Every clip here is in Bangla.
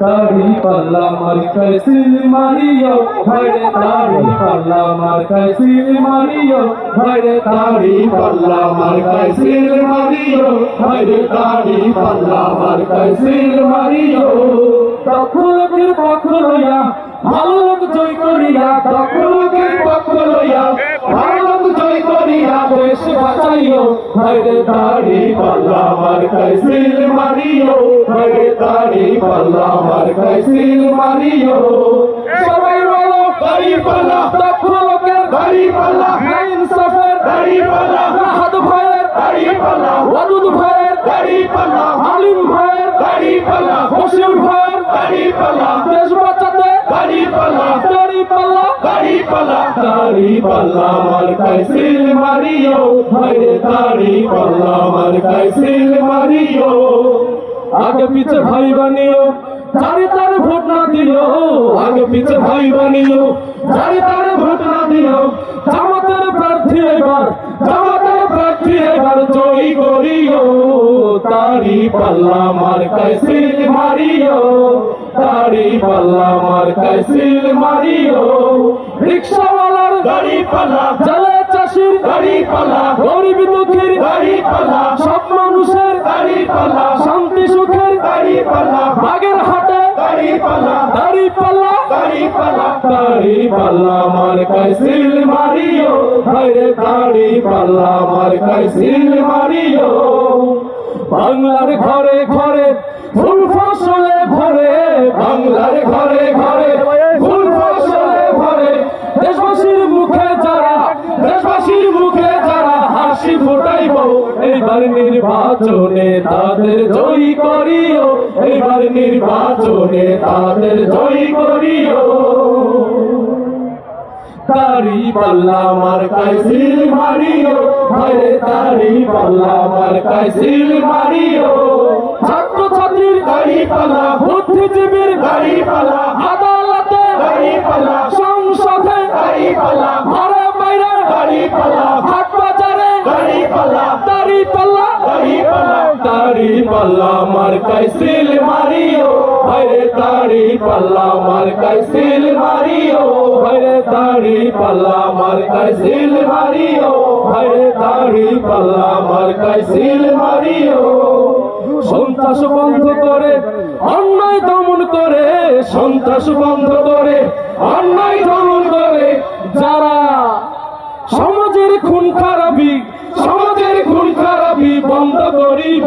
তারি পাল্লা মার কাইসিল মারিও ভাইরে তারি পাল্লা মার কাইসিল মারিও ভাইরে তারি পাল্লা মার কাইসিল মারিও ভাইরে তারি পাল্লা মার কাইসিল মারিও। তখনকের পক্ষ লইয়া, ভালো জয় করিয়া তখনকের পক্ষ লইয়া, ভালো ভাইরে তারি পাল্লা মার কাইসিল মারিও ভাইরে তারি পাল্লা মার কাইসিল মারিও। সবাই বলো দাড়ি পাল্লা, দক্ষ লোকের দাড়ি পাল্লা, লাইন সফর দাড়ি পাল্লা, রাহাত ভাইয়ের দাড়ি পাল্লা ওয়াদুদ ভাইয়ের দাড়ি পাল্লা, আলিম ভাইয়ের দাড়ি পাল্লা, হোসেন ভাইয়ের দাড়ি পাল্লা দেশ বাঁচাতে দাড়ি পাল্লা দাড়ি আগে পিছে ভাই বানিও, যারে তার ভোট না দিও। আগে পিছে ভাই বানিও, যারে তার ভোট না দিও। জামাতের প্রার্থী এবার, জামাতের প্রার্থী এবার জয়ী করিও। তারি পাল্লা মার কাইসিল মারিও। তারি পাল্লা মার কাইসিল মারিও। রিক্সাওয়ালার গাড়ি পাল্লা। জলে চাষির গাড়ি পাল্লা। গরিব দুঃখীর গাড়ি পাল্লা। সব মানুষের গাড়ি পাল্লা। শান্তি সুখের গাড়ি পাল্লা। বাগের হাটে পাল্লা। পাল্লা। গাড়ি পাল্লা। মার কাইসিল মারিও। পাল্লা মার কাইসিল মারিও। বাংলার ঘরে ঘরে ফুল ফসলে ভরে বাংলার ঘরে ঘরে ফুল ফসলে ভরে দেশবাসীর মুখে যারা, দেশবাসীর মুখে যারা হাসি ফোটাইব, এইবার নির্বাচনে তাদের জয়ী করিও, এইবার নির্বাচনে তাদের জয়ী করিও। তারি পাল্লা মার কাইসিল মারিও ভাইরে তারি পাল্লা মার কাইসিল মারিও। পাল্লা আদালতে সংসদে ঘরে বাইরে হাট বাজারে দাড়ি পাল্লা। দাড়ি পাল্লা মার কাইসিল মারিও। ভাইরে দাড়ি পাল্লা মার কাইসিল মারিও। ভাইরে দাড়ি পাল্লা মার কাইসিল মারিও। ভাইরে দাড়ি পাল্লা মার কাইসিল মারিও। সন্ত্রাস বন্ধ করে সন্ত্রাস বন্ধ করে, অন্যায় দমন করে, যারা সমাজের খুন খারাপি, সমাজের খুন খারাপি বন্ধ করিব,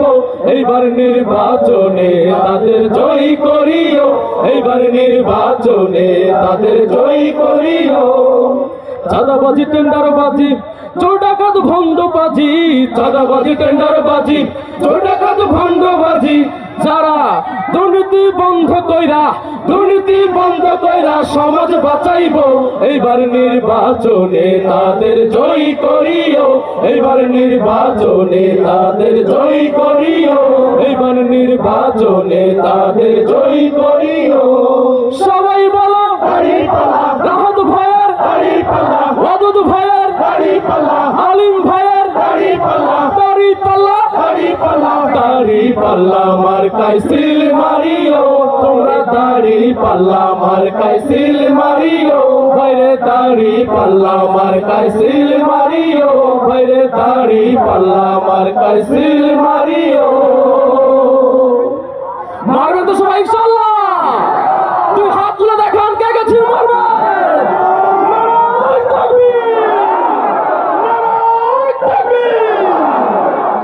এইবার নির্বাচনে তাদের জয়ী করিও, এইবার নির্বাচনে তাদের জয়ী করিও। চাঁদাবাজি, টেন্ডারবাজি চোর ডাকাত ভণ্ডবাজি, চাঁদাবাজি, টেন্ডারবাজি চোর ডাকাত ভণ্ডবাজি যারা দুর্নীতি বন্ধ কইরা, দুর্নীতি বন্ধ কইরা সমাজ বাঁচাইব, এইবার নির্বাচনে তাদের জয়ী করিও, এইবার নির্বাচনে তাদের জয় করিও, এইবার নির্বাচনে তাদের জয় করিও। পাল্লা মার কাইসিল মারিও, তোমরা দাড়ি পাল্লা মার কাইসিল মারিও ভৈরে দাড়ি পাল্লা মার কাইসিল মারিও ভৈরে দাড়ি পাল্লা মার কাইসিল মারিও। মারবে তো সবাই, ইনশাআল্লাহ। তুই হাতগুলো দেখান কে গেছে?